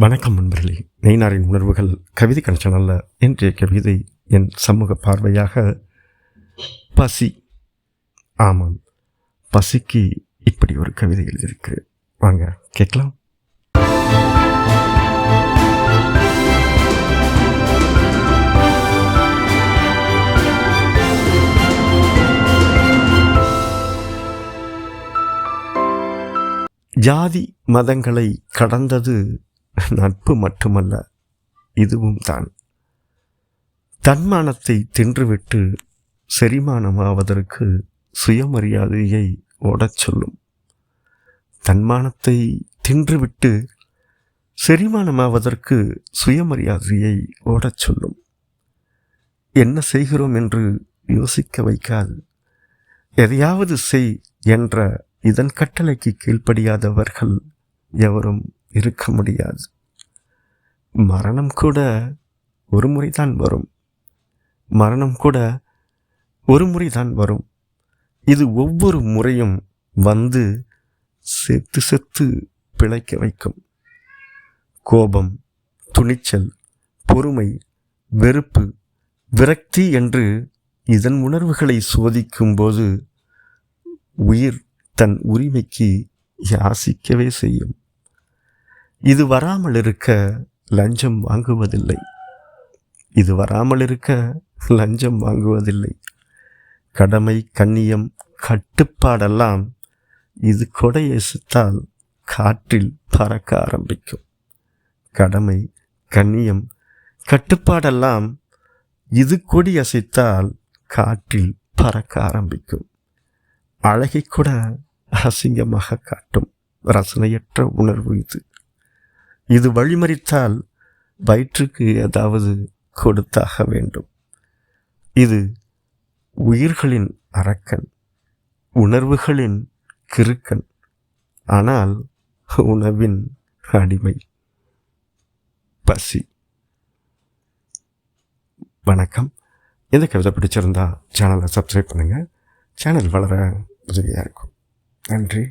வணக்கம் நண்பர்களே. நெய்னாரின் உணர்வுகள் கவிதை கணச்சனல்ல இன்றைய கவிதை என் சமூக பார்வையாக பசி. ஆமாம். பசிக்கு இப்படி ஒரு கவிதை எழுதியிருக்கு. வாங்க கேட்கலாம். ஜாதி மதங்களை கடந்தது நட்பு மட்டுமல்ல இதுவும் தான். தன்மானத்தை தின்றுவிட்டு செரிமானமாவதற்கு சுயமரியாதையை ஓடச் சொல்லும். தன்மானத்தை தின்றுவிட்டு செரிமானமாவதற்கு சுயமரியாதையை ஓடச் சொல்லும். என்ன செய்கிறோம் என்று யோசிக்க வைக்காது. எதையாவது செய் என்ற இதன் கட்டளைக்கு கீழ்ப்படியாதவர்கள் எவரும் இருக்க முடியாது. மரணம் கூட ஒரு முறை தான் வரும். மரணம் கூட ஒரு முறை தான் வரும். இது ஒவ்வொரு முறையும் வந்து செத்து செத்து பிழைக்க வைக்கும். கோபம் துணிச்சல் பொறுமை வெறுப்பு விரக்தி என்று இதன் உணர்வுகளை சோதிக்கும்போது உயிர் தன் உரிமைக்கு யாசிக்கவே செய்யும். இது வராமல் இருக்க லஞ்சம் வாங்குவதில்லை. இது வராமல் இருக்க லஞ்சம் வாங்குவதில்லை. கடமை கண்ணியம் கட்டுப்பாடெல்லாம் இது கொடையசித்தால் காற்றில் பறக்க ஆரம்பிக்கும். கடமை கண்ணியம் கட்டுப்பாடெல்லாம் இது கொடி அசைத்தால் காற்றில் பறக்க ஆரம்பிக்கும். அழகை கூட அசிங்கமாக காட்டும் ரசனையற்ற உணர்வு இது. இது வழிமறித்தால் வயிற்றுக்கு ஏதாவது கொடுத்தாக வேண்டும். இது உயிர்களின் அரக்கன் உணர்வுகளின் கிறுக்கன் ஆனால் உணவின் அடிமை பசி. வணக்கம். இந்த கவிதை பிடிச்சிருந்தா சேனலை சப்ஸ்கிரைப் பண்ணுங்கள் சேனல் வளர உதவியாக இருக்கும். நன்றி.